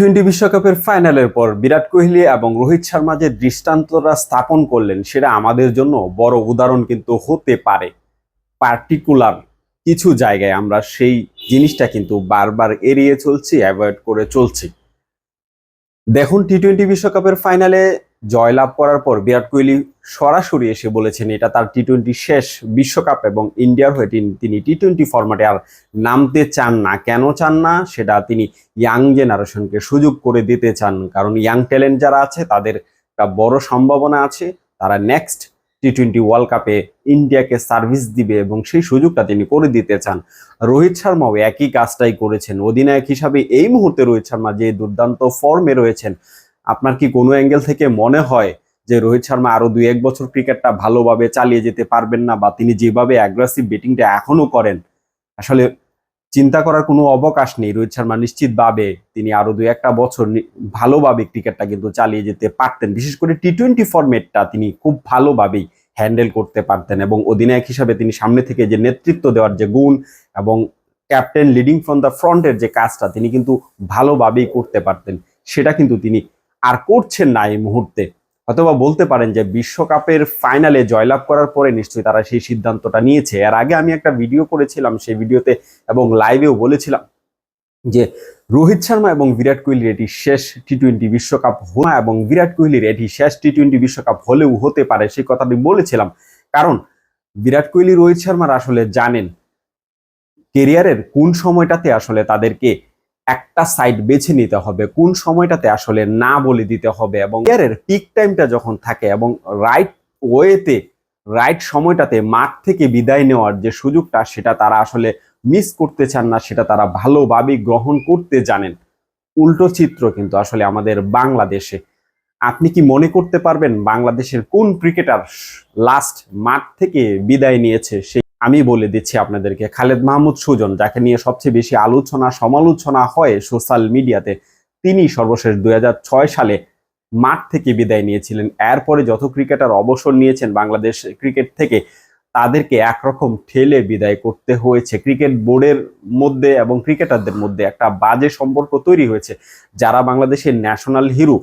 Twenty বিশ্বকাপের ফাইনালের পর বিরাট কোহলি এবং রোহিত শর্মা যে দৃষ্টান্তরা স্থাপন করলেন, সেটা আমাদের জন্য বড় উদাহরণ কিন্তু হতে পারে। পার্টিকুলার কিছু জায়গায় আমরা সেই জিনিসটা কিন্তু বারবার এড়িয়ে চলছি, অ্যাভয়েড করে চলছি। দেখুন টি টোয়েন্টি বিশ্বকাপের ফাইনালে জয়লাভ করার পর বিরাট কোহলি সরাসরি এসে বলেছেন, এটা তার টি টোয়েন্টি শেষ বিশ্বকাপ এবং ইন্ডিয়ার হয়ে তিনি- টি টোয়েন্টি ফরম্যাটে আর নামতে চান না। কেন চান না? সেটা তিনি ইয়াং জেনারেশনকে সুযোগ করে দিতে চান। কারণ ইয়াং ট্যালেন্ট যারা আছে, তাদের একটা বড় সম্ভাবনা আছে। তারা নেক্সট টি টোয়েন্টি ওয়ার্ল্ড কাপে ইন্ডিয়াকে সার্ভিস দিবে এবং সেই সুযোগটা তিনি করে দিতে চান। রোহিত শর্মাও একই কাজটাই করেছেন। অধিনায়ক হিসাবে এই মুহূর্তে রোহিত শর্মা যে দুর্দান্ত ফর্মে রয়েছেন আপনার কি কোনো অ্যাঙ্গেল থেকে মনে হয় যে রোহিত শর্মা আরও দুই এক বছর ক্রিকেটটা ভালোভাবে চালিয়ে যেতে পারবেন না বা তিনি যেভাবে অ্যাগ্রেসিভ ব্যাটিংটা এখনও করেন? আসলে চিন্তা করার কোনো অবকাশ নেই। রোহিত শর্মা নিশ্চিতভাবে তিনি আরও দুই একটা বছর ভালোভাবে ক্রিকেটটা কিন্তু চালিয়ে যেতে পারতেন। বিশেষ করে টি টোয়েন্টি ফরম্যাটটা তিনি খুব ভালোভাবেই হ্যান্ডেল করতে পারতেন এবং অধিনায়ক হিসাবে তিনি সামনে থেকে যে নেতৃত্ব দেওয়ার যে গুণ এবং ক্যাপ্টেন লিডিং ফ্রম দ্য ফ্রন্টের যে কাজটা তিনি কিন্তু ভালোভাবেই করতে পারতেন। সেটা কিন্তু তিনি আর করছেন না এই মুহূর্তে। অথবা বলতে পারেন যে বিশ্বকাপের ফাইনালে জয়লাভ করার পরে নিশ্চয়ই তারা সেই সিদ্ধান্তটা নিয়েছে। এর আগে আমি একটা ভিডিও করেছিলাম, সেই ভিডিওতে এবং লাইভেও বলেছিলাম যে রোহিত শর্মা এবং বিরাট কোহলির এটি শেষ টি টোয়েন্টি বিশ্বকাপ হওয়া এবং বিরাট কোহলির এটি শেষ টি টোয়েন্টি বিশ্বকাপ হলেও হতে পারে, সেই কথা আমি বলেছিলাম। কারণ বিরাট কোহলি, রোহিত শর্মার আসলে জানেন কেরিয়ারের কোন সময়টাতে আসলে তাদেরকে একটা সাইড বেছে নিতে হবে, কোন সময়টাতে আসলে না বলে দিতে হবে এবং কেরিয়ারের পিক টাইমটা যখন থাকে এবং রাইট ওয়েতে রাইট সময়টাতে মাঠ থেকে বিদায় নেওয়ার যে সুযোগটা, সেটা তারা আসলে মিস করতে চান না, সেটা তারা ভালোভাবেই গ্রহণ করতে জানেন। উল্টো চিত্র কিন্তু আসলে আমাদের বাংলাদেশে। আপনি কি মনে করতে পারবেন বাংলাদেশের কোন ক্রিকেটার লাস্ট মাঠ থেকে বিদায় নিয়েছে সেই আমি বলে দিচ্ছি আপনাদেরকে, খালেদ মাহমুদ সুজন, যাকে নিয়ে সবচেয়ে বেশি আলোচনা, সমালোচনা হয় সোশ্যাল মিডিয়াতে, তিনি সর্বশেষ দু হাজার ছয় সালে মাঠ থেকে বিদায় নিয়েছিলেন। এরপরে যত ক্রিকেটার অবসর নিয়েছেন বাংলাদেশ ক্রিকেট থেকে, তাদেরকে একরকম ঠেলে বিদায় করতে হয়েছে। ক্রিকেট বোর্ডের মধ্যে এবং ক্রিকেটারদের মধ্যে একটা বাজে সম্পর্ক তৈরি হয়েছে। যারা বাংলাদেশের ন্যাশনাল হিরো,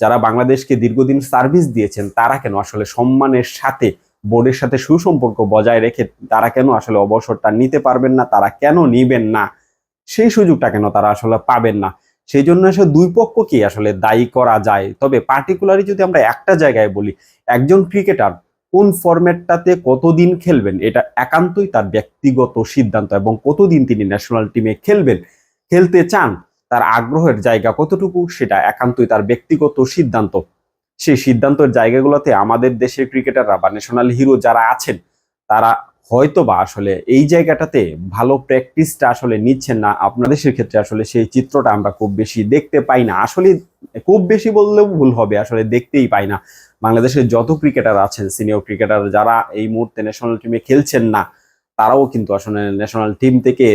যারা বাংলাদেশকে দীর্ঘদিন সার্ভিস দিয়েছেন, তারা কেন আসলে সম্মানের সাথে বোর্ডের সাথে সুসম্পর্ক বজায় রেখে তারা কেন আসলে অবসরটা নিতে পারবেন না, তারা কেন নিবেন না? সেই সুযোগটা কেন তারা আসলে পাবেন না? সেই জন্য আসলে দুই পক্ষকেই আসলে দায়ী করা যায়। তবে পার্টিকুলারলি যদি আমরা একটা জায়গায় বলি, একজন ক্রিকেটার কোন ফরম্যাটটাতে কতদিন খেলবেন, এটা একান্তই তার ব্যক্তিগত সিদ্ধান্ত এবং কতদিন তিনি ন্যাশনাল টিমে খেলবেন, খেলতে চান, তার আগ্রহের জায়গা কতটুকু, সেটা একান্তই তার ব্যক্তিগত সিদ্ধান্ত। সেই সিদ্ধান্তের জায়গাগুলোতে আমাদের দেশের ক্রিকেটাররা বা ন্যাশনাল হিরো যারা আছেন, তারা হয়তো বা আসলে এই জায়গাটাতে ভালো প্র্যাকটিসটা আসলে নিচ্ছেন না। আপনাদের ক্ষেত্রে আসলে সেই চিত্রটা আমরা খুব বেশি দেখতে পাই না। আসলে খুব বেশি বললেও ভুল হবে, আসলে দেখতেই পাই না। বাংলাদেশের যত ক্রিকেটার আছেন সিনিয়র ক্রিকেটার যারা এই মুহূর্তে ন্যাশনাল টিমে খেলছেন না, তারাও কিন্তু আসলে ন্যাশনাল টিম থেকে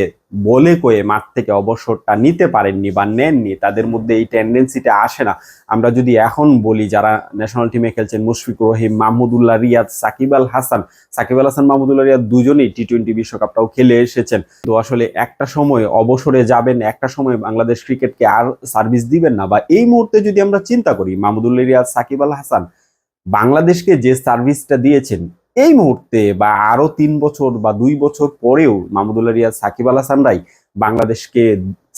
বলে কয়ে মাঠ থেকে অবসরটা নিতে পারেননি বা নেননি, তাদের মধ্যে এই টেন্ডেন্সিটা আসে না। আমরা যদি এখন বলি, যারা ন্যাশনাল টিমে খেলছেন, মুশফিকুর রহিম, মাহমুদুল্লাহ রিয়াদ, সাকিব আল হাসান, সাকিব আল হাসান, মাহমুদুল্লাহ রিয়াদ দুজনেই টি টোয়েন্টি বিশ্বকাপটাও খেলে এসেছেন। তো আসলে একটা সময় অবসরে যাবেন, একটা সময় বাংলাদেশ ক্রিকেটকে আর সার্ভিস দিবেন না বা এই মুহূর্তে যদি আমরা চিন্তা করি, মাহমুদুল্লাহ রিয়াদ, সাকিব আল হাসান, বাংলাদেশকে যে সার্ভিসটা দিয়েছেন এই মুহূর্তে বা আরও তিন বছর বা দুই বছর পরেও মাহমুদুল্লাহ রিয়াজ, সাকিব আল হাসানরাই বাংলাদেশকে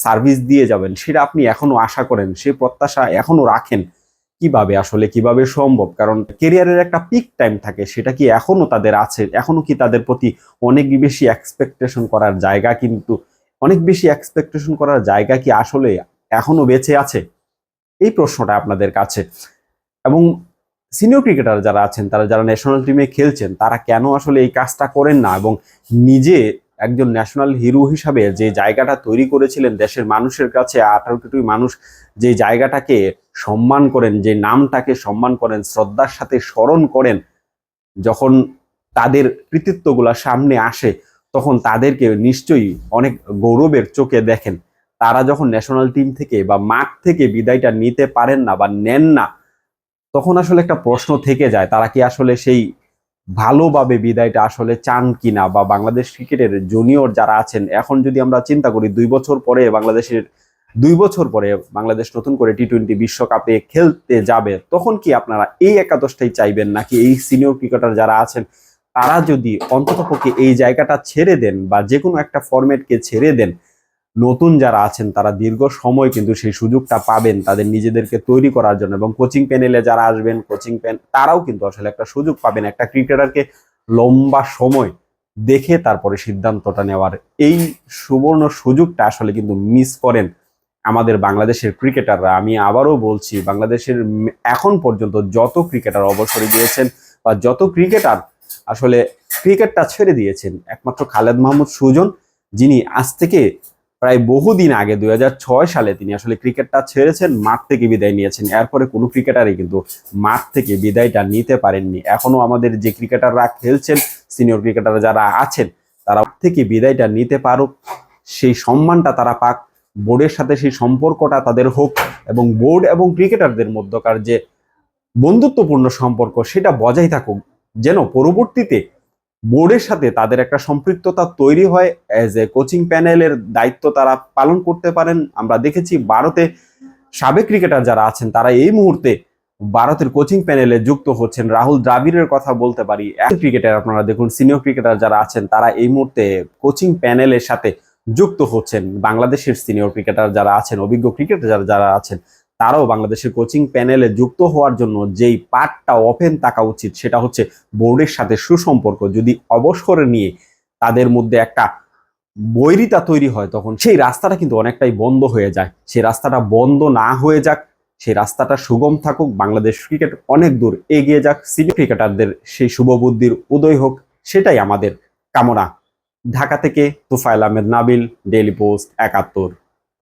সার্ভিস দিয়ে যাবেন সেটা আপনি এখনও আশা করেন, সে প্রত্যাশা এখনও রাখেন কীভাবে, আসলে কীভাবে সম্ভব? কারণ কেরিয়ারের একটা পিক টাইম থাকে, সেটা কি এখনও তাদের আছে? এখনও কি তাদের প্রতি অনেক বেশি এক্সপেকটেশন করার জায়গা কিন্তু, অনেক বেশি এক্সপেকটেশন করার জায়গা কি আসলে এখনও বেঁচে আছে? এই প্রশ্নটা আপনাদের কাছে। এবং সিনিয়র ক্রিকেটার যারা আছেন, তারা যারা ন্যাশনাল টিমে খেলছেন, তারা কেন আসলে এই কাজটা করেন না? এবং নিজে একজন ন্যাশনাল হিরো হিসাবে যে জায়গাটা তৈরি করেছিলেন দেশের মানুষের কাছে, আঠারো কোটি মানুষ যে জায়গাটাকে সম্মান করেন, যে নামটাকে সম্মান করেন, শ্রদ্ধার সাথে স্মরণ করেন, যখন তাদের কৃতিত্বগুলা সামনে আসে, তখন তাদেরকে নিশ্চয়ই অনেক গৌরবের চোখে দেখেন। তারা যখন ন্যাশনাল টিম থেকে বা মাঠ থেকে বিদায়টা নিতে পারেন না বা নেন না তখন আসলে একটা প্রশ্ন থেকে যায়, তারা কি আসলে সেই ভালোভাবে বিদায়টা আসলে চান কিনা? বা বাংলাদেশ ক্রিকেটের জুনিয়র যারা আছেন, এখন যদি আমরা চিন্তা করি দুই বছর পরে বাংলাদেশের, দুই বছর পরে বাংলাদেশ নতুন করে টি টোয়েন্টি বিশ্বকাপে খেলতে যাবে, তখন কি আপনারা এই একাদশটাই চাইবেন? নাকি এই সিনিয়র ক্রিকেটার যারা আছেন, তারা যদি অন্ততপক্ষে এই জায়গাটা ছেড়ে দেন বা যে কোনো একটা ফরম্যাটকে ছেড়ে দেন নতুন যারা আছেন, তারা দীর্ঘ সময় কিন্তু সেই সুযোগটা পাবেন তাদের নিজেদেরকে তৈরি করার জন্য এবং কোচিং প্যানেলে যারা আসবেন কোচিং প্যান তারাও কিন্তু আসলে একটা সুযোগ পাবেন, একটা ক্রিকেটারকে লম্বা সময় দেখে তারপরে সিদ্ধান্তটা নেওয়ার। এই সুবর্ণ সুযোগটা আসলে কিন্তু মিস করেন আমাদের বাংলাদেশের ক্রিকেটাররা আমি আবারও বলছি, বাংলাদেশের এখন পর্যন্ত যত ক্রিকেটার অবসরে গিয়েছেন বা যত ক্রিকেটার আসলে ক্রিকেটটা ছেড়ে দিয়েছেন, একমাত্র খালেদ মাহমুদ সুজন, যিনি আজ থেকে প্রায় বহুদিন আগে দু হাজার ছয় সালে তিনি আসলে ক্রিকেটটা ছেড়েছেন, মাঠ থেকে বিদায় নিয়েছেন। এরপরে কোনো ক্রিকেটারই কিন্তু মাঠ থেকে বিদায়টা নিতে পারেননি। এখনও আমাদের যে ক্রিকেটাররা খেলছেন, সিনিয়র ক্রিকেটার যারা আছেন, তারা থেকে বিদায়টা নিতে পারুক। সেই সম্মানটা তারা পাক, বোর্ডের সাথে সেই সম্পর্কটা তাদের হোক এবং বোর্ড এবং ক্রিকেটারদের মধ্যকার যে বন্ধুত্বপূর্ণ সম্পর্ক, সেটা বজায় থাকুক। যেন পরবর্তীতে বোর্ডের সাথে তাদের একটা সম্পৃক্ততা তৈরি হয় অ্যাজ এ কোচিং প্যানেলের দায়িত্ব তারা পালন করতে পারেন। আমরা দেখেছি ভারতে সাবেক ক্রিকেটার যারা আছেন, তারা এই মুহূর্তে ভারতের কোচিং প্যানেলে যুক্ত হচ্ছেন। রাহুল দ্রাবিড়ের কথা বলতে পারি। ক্রিকেটার আপনারা দেখুন সিনিয়র ক্রিকেটার যারা আছেন, তারা এই মুহূর্তে কোচিং প্যানেলের সাথে যুক্ত হচ্ছেন। বাংলাদেশের সিনিয়র ক্রিকেটার যারা আছেন, অভিজ্ঞ ক্রিকেটার যারা আছেন তারাও বাংলাদেশের কোচিং প্যানেলে যুক্ত হওয়ার জন্য যেই পার্টটা ওপেন থাকা উচিত সেটা হচ্ছে বোর্ডের সাথে সুসম্পর্ক। যদি অবসরে নিয়ে তাদের মধ্যে একটা বৈরিতা তৈরি হয়, তখন সেই রাস্তাটা কিন্তু অনেকটাই বন্ধ হয়ে যায়। সেই রাস্তাটা বন্ধ না হয়ে যাক, সেই রাস্তাটা সুগম থাকুক, বাংলাদেশ ক্রিকেট অনেক দূর এগিয়ে যাক সিনিয়র ক্রিকেটারদের সেই শুভবুদ্ধির উদয় হোক, সেটাই আমাদের কামনা। ঢাকা থেকে তুফাইল আহমেদ, নাবিল ডেইলি পোস্ট একাত্তর।